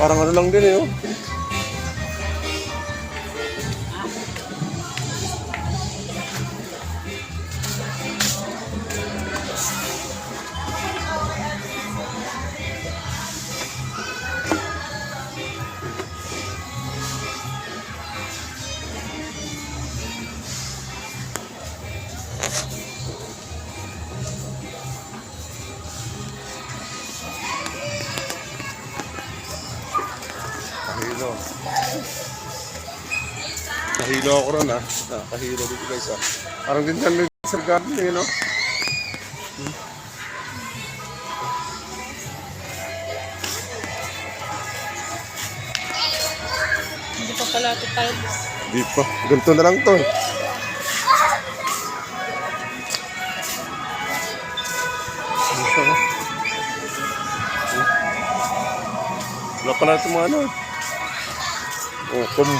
Parang ano lang din eh, oh. Kahilo. Ako ron ah. Ah, kahilo dito guys ah. Parang din yan sa garden eh, no? Hindi pa pala ito tayo. Di pa. Ganito na lang to eh. Hmm. Wala pala ito mga ano. eh. Oh, kum.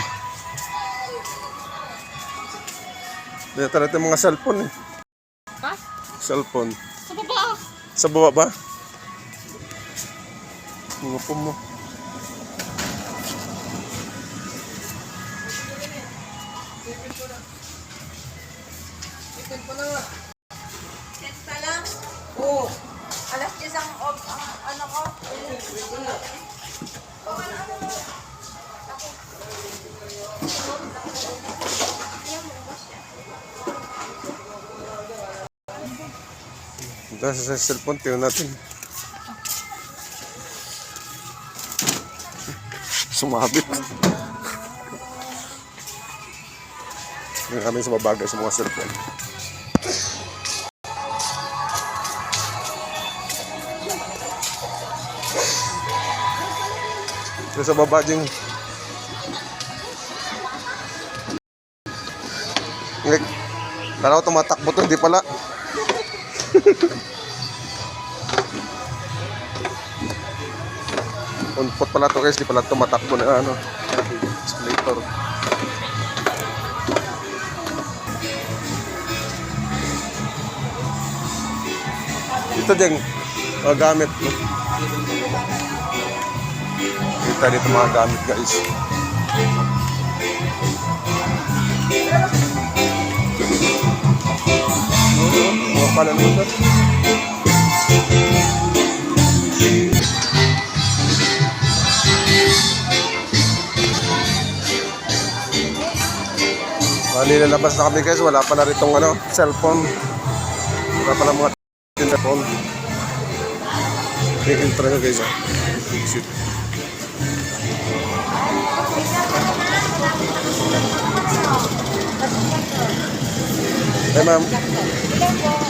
Dito na ito mga cellphone eh. Ha? Cellphone. Sa baba. Sa baba ba? Pum mo. Senta lang? Oo. Alas 10 ang, ang ano ko. Dahil sa cellphone, tingnan natin. Sumabit. Tingnan namin sa babagay sa mga cellphone. Ito sa baba. Kala ko tumatakbo to, hindi pala. Unpot pala to guys, di pala tumatakbo na ano. Escalator. Ito din, mga gamit. No? Kita dito mga gamit guys. Mga pala naman to. Bali, lalabas na kami guys. Wala pala ritong ano, cellphone. Wala pala mga telephone. Tingin talaga guys. Ah. Exit. Hey ma'am.